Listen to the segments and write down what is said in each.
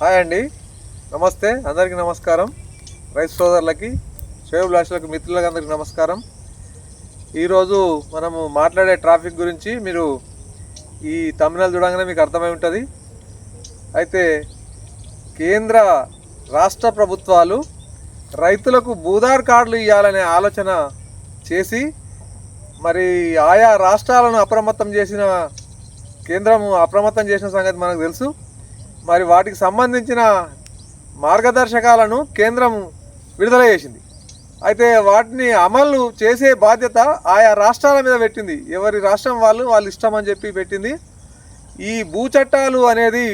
Hi అండి. నమస్తే. అందరికీ నమస్కారం. రైతు సోదరులకి శ్రేయోభిలాషులకు మిత్రులకు అందరికీ నమస్కారం. ఈరోజు మనము మాట్లాడే ట్రాఫిక్ గురించి మీరు ఈ తమిళనాడు చూడంగానే మీకు అర్థమై ఉంటుంది. అయితే కేంద్ర రాష్ట్ర ప్రభుత్వాలు రైతులకు భూదార్ కార్డులు ఇవ్వాలనే ఆలోచన చేసి మరి ఆయా రాష్ట్రాలను అప్రమత్తం చేసిన కేంద్రం అప్రమత్తం చేసిన సంగతి మనకు తెలుసు. మరి వాటికి సంబంధించిన మార్గదర్శకాలను కేంద్రం విడుదల చేసింది. అయితే వాటిని అమలు చేసే బాధ్యత ఆయా రాష్ట్రాల మీద పెట్టింది. ఎవరి రాష్ట్రం వాళ్ళు వాళ్ళు ఇష్టం అని చెప్పి పెట్టింది. ఈ భూ చట్టాలు అనేది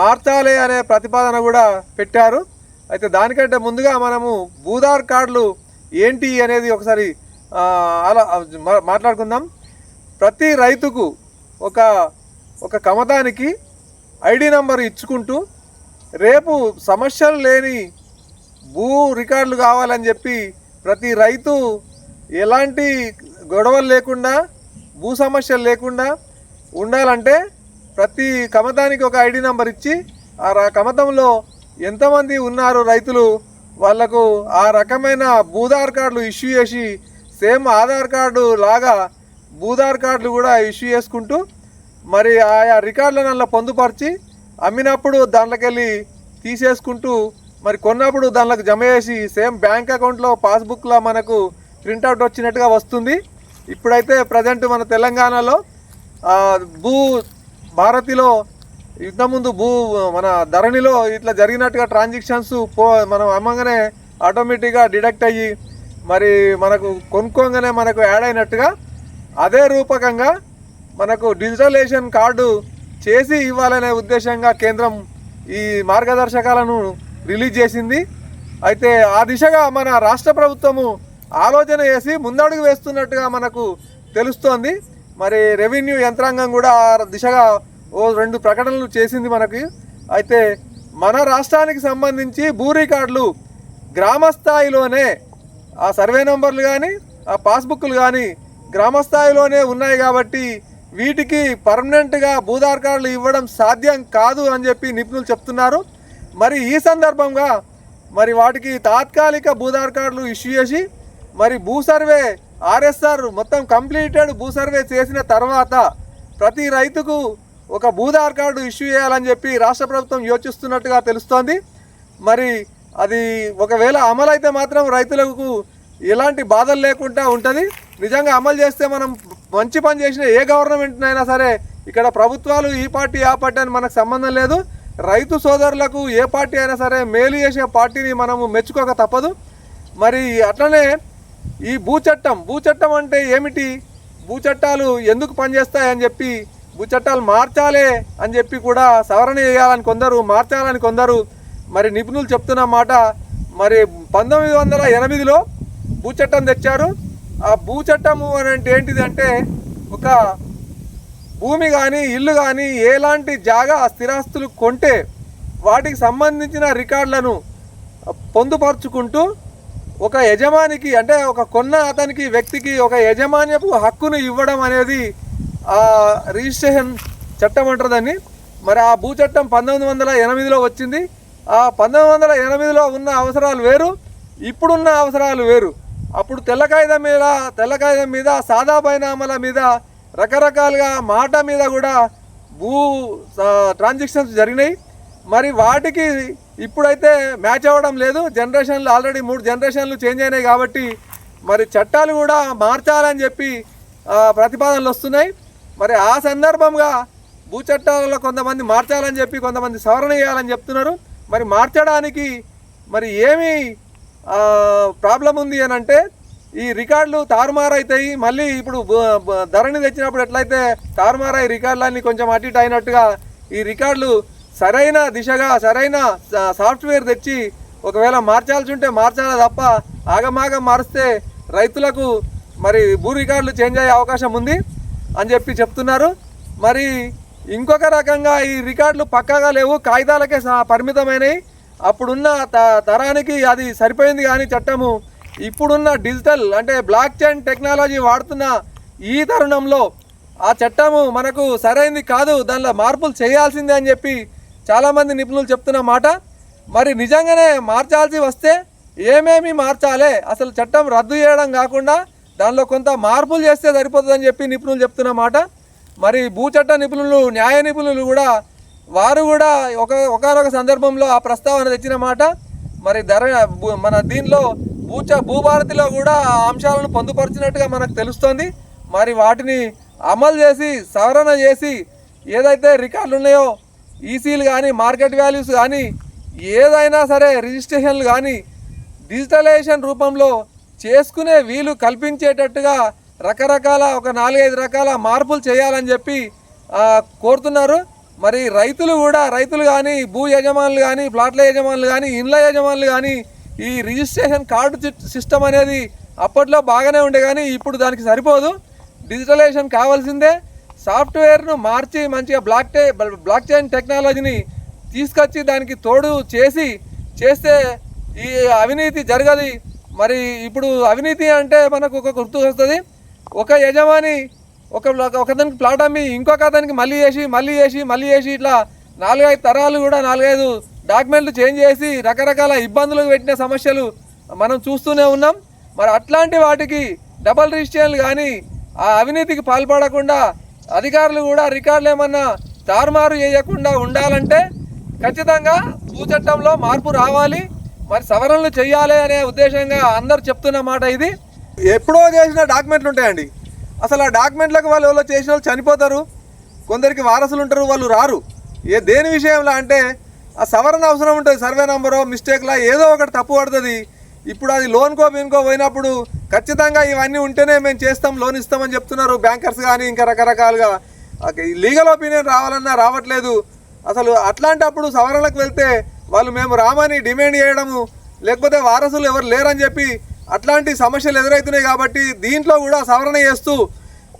మార్చాలి అనే ప్రతిపాదన కూడా పెట్టారు. అయితే దానికంటే ముందుగా మనము భూదార్ కార్డులు ఏంటి అనేది ఒకసారి అలా మాట్లాడుకుందాం. ప్రతి రైతుకు ఒక ఒక కమతానికి ఐడి నంబర్ ఇచ్చుకుంటూ రేపు సమస్యలు లేని భూ రికార్డులు కావాలని చెప్పి ప్రతి రైతు ఎలాంటి గొడవలు లేకుండా భూ సమస్యలు లేకుండా ఉండాలంటే ప్రతి కమతానికి ఒక ఐడి నంబర్ ఇచ్చి ఆ కమతంలో ఎంతమంది ఉన్నారు రైతులు వాళ్ళకు ఆ రకమైన భూధార్ కార్డులు ఇష్యూ చేసి సేమ్ ఆధార్ కార్డు లాగా భూధార్ కార్డులు కూడా ఇష్యూ చేసుకుంటూ మరి ఆయా రికార్డులను అలా పొందుపరిచి అమ్మినప్పుడు దాంట్లోకెళ్ళి తీసేసుకుంటూ మరి కొన్నప్పుడు దాంట్లోకి జమ చేసి సేమ్ బ్యాంక్ అకౌంట్లో పాస్బుక్లో మనకు ప్రింట్అవుట్ వచ్చినట్టుగా వస్తుంది. ఇప్పుడైతే ప్రజెంట్ మన తెలంగాణలో భూ భారతిలో ఇంతకుముందు భూ మన ధరణిలో ఇట్లా జరిగినట్టుగా ట్రాన్సాక్షన్స్ పో మనం అమ్మగానే ఆటోమేటిక్గా డిడక్ట్ అయ్యి మరి మనకు కొనుక్కోగానే మనకు యాడ్ అయినట్టుగా అదే రూపకంగా మనకు డిజిటలైజేషన్ కార్డు చేసి ఇవ్వాలనే ఉద్దేశంగా కేంద్రం ఈ మార్గదర్శకాలను రిలీజ్ చేసింది. అయితే ఆ దిశగా మన రాష్ట్ర ప్రభుత్వము ఆలోచన చేసి ముందడుగు వేస్తున్నట్టుగా మనకు తెలుస్తోంది. మరి రెవెన్యూ యంత్రాంగం కూడా ఆ దిశగా ఓ రెండు ప్రకటనలు చేసింది మనకి. అయితే మన రాష్ట్రానికి సంబంధించి భూ రికార్డులు గ్రామస్థాయిలోనే ఆ సర్వే నెంబర్లు కానీ ఆ పాస్బుక్లు కానీ గ్రామస్థాయిలోనే ఉన్నాయి కాబట్టి వీటికి పర్మనెంట్గా భూధార్ కార్డులు ఇవ్వడం సాధ్యం కాదు అని చెప్పి నిపుణులు చెప్తున్నారు. మరి ఈ సందర్భంగా మరి వాటికి తాత్కాలిక భూధార్ కార్డులు ఇష్యూ చేసి మరి భూ సర్వే ఆర్ఎస్ఆర్ మొత్తం కంప్లీటెడ్ భూ సర్వే చేసిన తర్వాత ప్రతి రైతుకు ఒక భూధార్ కార్డు ఇష్యూ చేయాలని చెప్పి రాష్ట్ర ప్రభుత్వం యోచిస్తున్నట్టుగా తెలుస్తోంది. మరి అది ఒకవేళ అమలు అయితే మాత్రం రైతులకు ఎలాంటి బాధలు లేకుండా ఉంటుంది. నిజంగా అమలు చేస్తే మనం మంచి పని చేసిన ఏ గవర్నమెంట్ అయినా సరే ఇక్కడ ప్రభుత్వాలు ఈ పార్టీ ఆ పార్టీ అని మనకు సంబంధం లేదు. రైతు సోదరులకు ఏ పార్టీ అయినా సరే మేలు చేసే పార్టీని మనము మెచ్చుకోక తప్పదు. మరి అట్లనే ఈ భూ చట్టం భూ చట్టం అంటే ఏమిటి? భూ చట్టాలు ఎందుకు పనిచేస్తాయని చెప్పి భూచట్టాలు మార్చాలే అని చెప్పి కూడా సవరణ చేయాలని కొందరు మార్చాలని కొందరు మరి నిపుణులు చెప్తున్న మాట. మరి పంతొమ్మిది వందల ఎనిమిదిలో భూచట్టం తెచ్చారు. ఆ భూ చట్టము అని అంటే ఏంటిది అంటే ఒక భూమి కానీ ఇల్లు కానీ ఎలాంటి జాగా స్థిరాస్తులు కొంటే వాటికి సంబంధించిన రికార్డులను పొందుపరుచుకుంటూ ఒక యజమానికి అంటే ఒక కొన్న అతనికి వ్యక్తికి ఒక యజమాన్యపు హక్కును ఇవ్వడం అనేది ఆ రిజిస్ట్రేషన్ చట్టం అంటారు మరి ఆ భూ చట్టం పంతొమ్మిది వందల ఎనిమిదిలో వచ్చింది. ఆ పంతొమ్మిది వందల ఎనిమిదిలో ఉన్న అవసరాలు వేరు ఇప్పుడున్న అవసరాలు వేరు. అప్పుడు తెల్లకాయిదం మీద తెల్లకాయిదం మీద సాదా బైనామాల మీద రకరకాలుగా మాట మీద కూడా భూ ట్రాన్సాక్షన్స్ జరిగినాయి. మరి వాటికి ఇప్పుడైతే మ్యాచ్ అవ్వడం లేదు. జనరేషన్లు ఆల్రెడీ మూడు జనరేషన్లు చేంజ్ అయినాయి కాబట్టి మరి చట్టాలు కూడా మార్చాలని చెప్పి ప్రతిపాదనలు వస్తున్నాయి. మరి ఆ సందర్భంగా భూ చట్టాలలో కొంతమంది మార్చాలని చెప్పి కొంతమంది సవరణ చేయాలని చెప్తున్నారు. మరి మార్చడానికి మరి ఏమి ప్రాబ్లం ఉంది అని అంటే ఈ రికార్డులు తారుమారైతాయి. మళ్ళీ ఇప్పుడు ధరణి తెచ్చినప్పుడు ఎట్లయితే తారుమారై రికార్డులన్నీ కొంచెం అటు ఇటు అయినట్టుగా ఈ రికార్డులు సరైన దిశగా సరైన సాఫ్ట్వేర్ తెచ్చి ఒకవేళ మార్చాల్సి ఉంటే మార్చాలి తప్ప ఆగమాగం మారిస్తే రైతులకు మరి భూ రికార్డులు చేంజ్ అయ్యే అవకాశం ఉంది అని చెప్పి చెప్తున్నారు. మరి ఇంకొక రకంగా ఈ రికార్డులు పక్కాగా లేవు. కాగితాలకే సా- పరిమితమైనవి అప్పుడున్న త- తరానికి అది సరిపోయింది కానీ చట్టము ఇప్పుడున్న డిజిటల్ అంటే బ్లాక్ చైన్ టెక్నాలజీ వాడుతున్న ఈ తరుణంలో ఆ చట్టము మనకు సరైంది కాదు దానిలో మార్పులు చేయాల్సిందే అని చెప్పి చాలామంది నిపుణులు చెప్తున్న మాట. మరి నిజంగానే మార్చాల్సి వస్తే ఏమేమి మార్చాలి? అసలు చట్టం రద్దు చేయడం కాకుండా దానిలో కొంత మార్పులు చేస్తే సరిపోతుందని చెప్పి నిపుణులు చెప్తున్న మాట. మరి భూచట్ట నిపుణులు న్యాయ నిపుణులు కూడా వారు కూడా ఒక ఒకనొక సందర్భంలో ఆ ప్రస్తావన తెచ్చిన మాట మరి ధర మన దీనిలో భూచ భూభారతిలో కూడా ఆ అంశాలను పొందుపరిచినట్టుగా మనకు తెలుస్తోంది. మరి వాటిని అమలు చేసి సవరణ చేసి ఏదైతే రికార్డులు ఉన్నాయో ఈసీలు కానీ మార్కెట్ వాల్యూస్ కానీ ఏదైనా సరే రిజిస్ట్రేషన్లు కానీ డిజిటలైజేషన్ రూపంలో చేసుకునే వీలు కల్పించేటట్టుగా రకరకాల ఒక నాలుగైదు రకాల మార్పులు చేయాలని చెప్పి కోరుతున్నారు. మరి రైతులు కూడా రైతులు కానీ భూ యజమానులు కానీ ప్లాట్ల యజమానులు కానీ ఇండ్ల యజమానులు కానీ ఈ రిజిస్ట్రేషన్ కార్డు సిస్టమ్ అనేది అప్పట్లో బాగానే ఉండే కానీ ఇప్పుడు దానికి సరిపోదు. డిజిటలైజేషన్ కావాల్సిందే. సాఫ్ట్వేర్ను మార్చి మంచిగా బ్లాక్ టే బ్లాక్ చైన్ టెక్నాలజీని తీసుకొచ్చి దానికి తోడు చేసి చేస్తే ఈ అవినీతి జరగదు. మరి ఇప్పుడు అవినీతి అంటే మనకు ఒక గుర్తు వస్తుంది. ఒక యజమాని ఒక ఒకదానికి ప్లాట్ అమ్మి ఇంకొక అతనికి మళ్ళీ చేసి మళ్ళీ చేసి మళ్ళీ చేసి ఇట్లా నాలుగైదు తరాలు కూడా నాలుగైదు డాక్యుమెంట్లు చేంజ్ చేసి రకరకాల ఇబ్బందులు పెట్టిన సమస్యలు మనం చూస్తూనే ఉన్నాం. మరి అట్లాంటి వాటికి డబల్ రిజిస్ట్రేషన్లు కానీ ఆ అవినీతికి పాల్పడకుండా అధికారులు కూడా రికార్డులు ఏమన్నా తారుమారు చేయకుండా ఉండాలంటే ఖచ్చితంగా భూ చట్టంలో మార్పు రావాలి. మరి సవరణలు చేయాలి అనే ఉద్దేశంగా అందరు చెప్తున్న మాట ఇది. ఎప్పుడో చేసిన డాక్యుమెంట్లు ఉంటాయండి. అసలు ఆ డాక్యుమెంట్లకు వాళ్ళు ఎవరో చేసిన వాళ్ళు చనిపోతారు. కొందరికి వారసులు ఉంటారు వాళ్ళు రారు. ఏ దేని విషయంలో అంటే ఆ సవరణ అవసరం ఉంటుంది సర్వే నెంబరో మిస్టేక్లా ఏదో ఒకటి తప్పు పడుతుంది. ఇప్పుడు అది లోన్కో బీన్కో పోయినప్పుడు ఖచ్చితంగా ఇవన్నీ ఉంటేనే మేము చేస్తాం లోన్ ఇస్తామని చెప్తున్నారు బ్యాంకర్స్ కానీ ఇంకా రకరకాలుగా. లీగల్ ఒపీనియన్ రావాలన్నా రావట్లేదు. అసలు అట్లాంటప్పుడు సవరణలకు వెళ్తే వాళ్ళు మేము రామని డిమాండ్ చేయడము లేకపోతే వారసులు ఎవరు లేరని చెప్పి అట్లాంటి సమస్యలు ఎదురవుతున్నాయి కాబట్టి దీంట్లో కూడా సవరణ చేస్తూ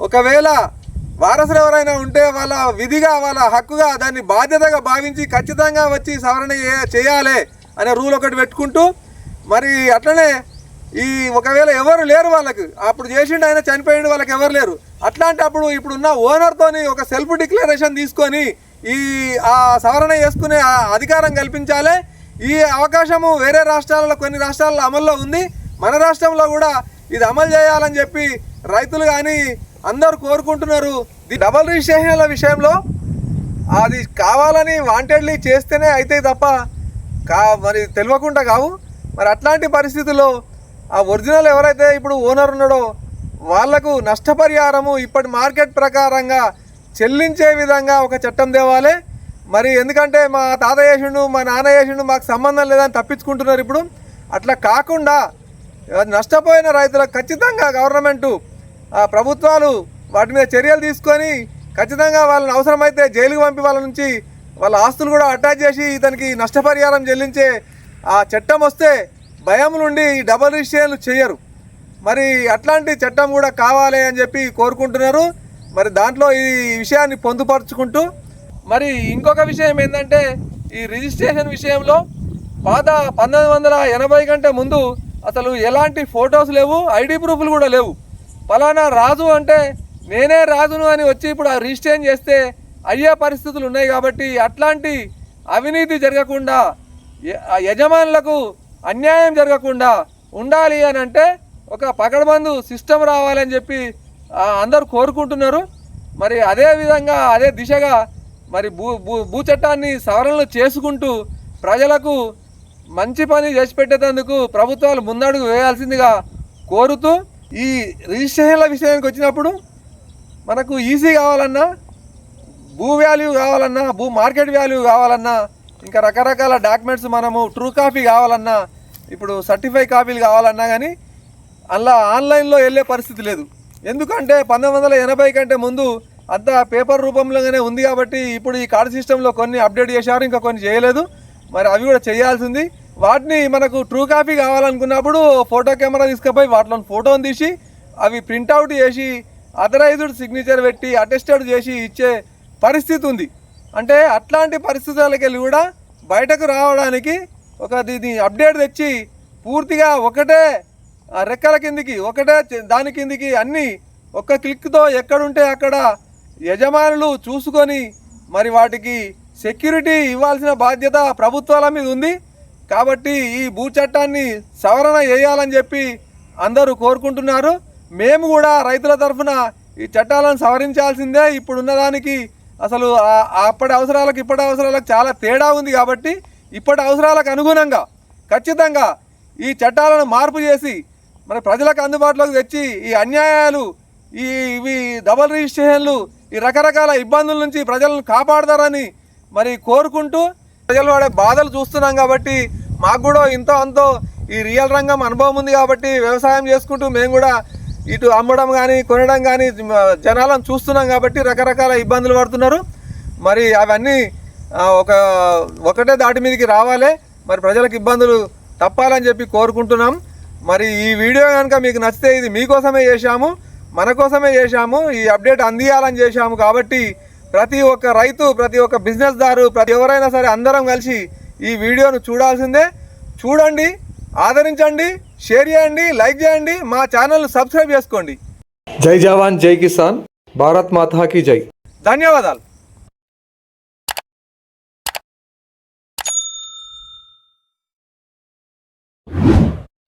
ఒకవేళ వారసులు ఎవరైనా ఉంటే వాళ్ళ విధిగా వాళ్ళ హక్కుగా దాన్ని బాధ్యతగా భావించి ఖచ్చితంగా వచ్చి సవరణ చేయాలి అనే రూల్ ఒకటి పెట్టుకుంటూ మరి అట్లనే ఈ ఒకవేళ ఎవరు లేరు వాళ్ళకి అప్పుడు చేసిండు ఆయన చనిపోయిండు వాళ్ళకి ఎవరు లేరు. అట్లాంటి అప్పుడు ఇప్పుడున్న ఓనర్తోని ఒక సెల్ఫ్ డిక్లరేషన్ తీసుకొని ఈ ఆ సవరణ చేసుకునే ఆ అధికారం కల్పించాలి. ఈ అవకాశము వేరే రాష్ట్రాలలో కొన్ని రాష్ట్రాల్లో అమల్లో ఉంది. మన రాష్ట్రంలో కూడా ఇది అమలు చేయాలని చెప్పి రైతులు కానీ అందరూ కోరుకుంటున్నారు. డబల్ రిజిస్ట్రేషన్ల విషయంలో అది కావాలని వాంటెడ్లీ చేస్తేనే అయితే తప్ప కా మరి తెలియకుండా కావు. మరి అట్లాంటి పరిస్థితుల్లో ఆ ఒరిజినల్ ఎవరైతే ఇప్పుడు ఓనర్ ఉన్నాడో వాళ్ళకు నష్టపరిహారము ఇప్పటి మార్కెట్ ప్రకారంగా చెల్లించే విధంగా ఒక చట్టం తేవాలి. మరి ఎందుకంటే మా తాత చేసిండు మా నాన్న చేసిండు మాకు సంబంధం లేదని తప్పించుకుంటున్నారు ఇప్పుడు. అట్లా కాకుండా నష్టపోయిన రైతులకు ఖచ్చితంగా గవర్నమెంటు ఆ ప్రభుత్వాలు వాటి మీద చర్యలు తీసుకొని ఖచ్చితంగా వాళ్ళని అవసరమైతే జైలుకు పంపి వాళ్ళ నుంచి వాళ్ళ ఆస్తులు కూడా అటాచ్ చేసి ఇతనికి నష్టపరిహారం చెల్లించే ఆ చట్టం వస్తే భయం నుండి డబల్ రిజిస్ట్రేషన్లు చేయరు. మరి అట్లాంటి చట్టం కూడా కావాలి అని చెప్పి కోరుకుంటున్నారు. మరి దాంట్లో ఈ విషయాన్ని పొందుపరుచుకుంటూ మరి ఇంకొక విషయం ఏంటంటే ఈ రిజిస్ట్రేషన్ విషయంలో పాత పంతొమ్మిది వందల ఎనభై కంటే ముందు అసలు ఎలాంటి ఫొటోస్ లేవు ఐడి ప్రూఫ్లు కూడా లేవు. ఫలానా రాజు అంటే నేనే రాజును అని వచ్చి ఇప్పుడు ఆ రిజిస్ట్రేషన్ చేస్తే అయ్యే పరిస్థితులు ఉన్నాయి కాబట్టి అట్లాంటి అవినీతి జరగకుండా యజమానులకు అన్యాయం జరగకుండా ఉండాలి అని అంటే ఒక పకడ్బందు సిస్టమ్ రావాలని చెప్పి అందరూ కోరుకుంటున్నారు. మరి అదే విధంగా అదే దిశగా మరి భూ భూ భూ చట్టాన్ని సవరణలు చేసుకుంటూ ప్రజలకు మంచి పని చేసి పెట్టేటందుకు ప్రభుత్వాలు ముందడుగు వేయాల్సిందిగా కోరుతూ ఈ రిజిస్ట్రేషన్ల విషయానికి వచ్చినప్పుడు మనకు ఈసీ కావాలన్నా భూ వాల్యూ కావాలన్నా భూ మార్కెట్ వాల్యూ కావాలన్నా ఇంకా రకరకాల డాక్యుమెంట్స్ మనము ట్రూ కాపీ కావాలన్నా ఇప్పుడు సర్టిఫై కాపీలు కావాలన్నా కానీ అలా ఆన్లైన్లో వెళ్ళే పరిస్థితి లేదు. ఎందుకంటే పంతొమ్మిది వందల ఎనభై కంటే ముందు అంతా పేపర్ రూపంలోనే ఉంది కాబట్టి ఇప్పుడు ఈ కార్డు సిస్టంలో కొన్ని అప్డేట్ చేశారు ఇంకా కొన్ని చేయలేదు. మరి అవి కూడా చేయాల్సింది. వాటిని మనకు ట్రూ కాపీ కావాలనుకున్నప్పుడు ఫోటో కెమెరా తీసుకుపోయి వాటిలో ఫోటోని తీసి అవి ప్రింట్అవుట్ చేసి అథరైజ్డ్ సిగ్నేచర్ పెట్టి అటెస్టెడ్ చేసి ఇచ్చే పరిస్థితి ఉంది. అంటే అట్లాంటి పరిస్థితులకి వెళ్ళి కూడా బయటకు రావడానికి ఒక దీన్ని అప్డేట్ తెచ్చి పూర్తిగా ఒకటే రెక్కల కిందికి ఒకటే దాని కిందికి అన్నీ ఒక్క క్లిక్తో ఎక్కడుంటే అక్కడ యజమానులు చూసుకొని మరి వాటికి సెక్యూరిటీ ఇవ్వాల్సిన బాధ్యత ప్రభుత్వాల మీద ఉంది. కాబట్టి ఈ భూ చట్టాన్ని సవరణ చేయాలని చెప్పి అందరూ కోరుకుంటున్నారు. మేము కూడా రైతుల తరఫున ఈ చట్టాలను సవరించాల్సిందే. ఇప్పుడున్న దానికి అసలు అప్పటి అవసరాలకు ఇప్పటి అవసరాలకు చాలా తేడా ఉంది కాబట్టి ఇప్పటి అవసరాలకు అనుగుణంగా ఖచ్చితంగా ఈ చట్టాలను మార్పు చేసి మన ప్రజలకు అందుబాటులోకి తెచ్చి ఈ అన్యాయాలు ఈ ఇవి డబల్ రిజిస్ట్రేషన్లు ఈ రకరకాల ఇబ్బందుల నుంచి ప్రజలను కాపాడతారని మరి కోరుకుంటూ ప్రజలు పడే బాధలు చూస్తున్నాం కాబట్టి మాకు కూడా ఇంతో అంతో ఈ రియల్ రంగం అనుభవం ఉంది కాబట్టి వ్యవసాయం చేసుకుంటూ మేము కూడా ఇటు అమ్మడం కానీ కొనడం కానీ జనాలను చూస్తున్నాం కాబట్టి రకరకాల ఇబ్బందులు పడుతున్నారు. మరి అవన్నీ ఒక ఒకటే దాటి మీదకి రావాలి. మరి ప్రజలకు ఇబ్బందులు తప్పాలని చెప్పి కోరుకుంటున్నాం. మరి ఈ వీడియో కనుక మీకు నచ్చితే ఇది మీకోసమే చేశాము మన కోసమే చేశాము ఈ అప్డేట్ అందియాలని చేశాము కాబట్టి ప్రతి ఒక్క రైతు ప్రతి ఒక్క బిజినెస్ దారు ప్రతి ఎవరైనా సరే అందరం కలిసి ఈ వీడియోను చూడాల్సిందే. చూడండి ఆదరించండి షేర్ చేయండి లైక్ చేయండి మా ఛానల్ను సబ్స్క్రైబ్ చేసుకోండి. జై జవాన్ జై కిసాన్. భారత్ మాతా కీ జై. ధన్యవాదాలు.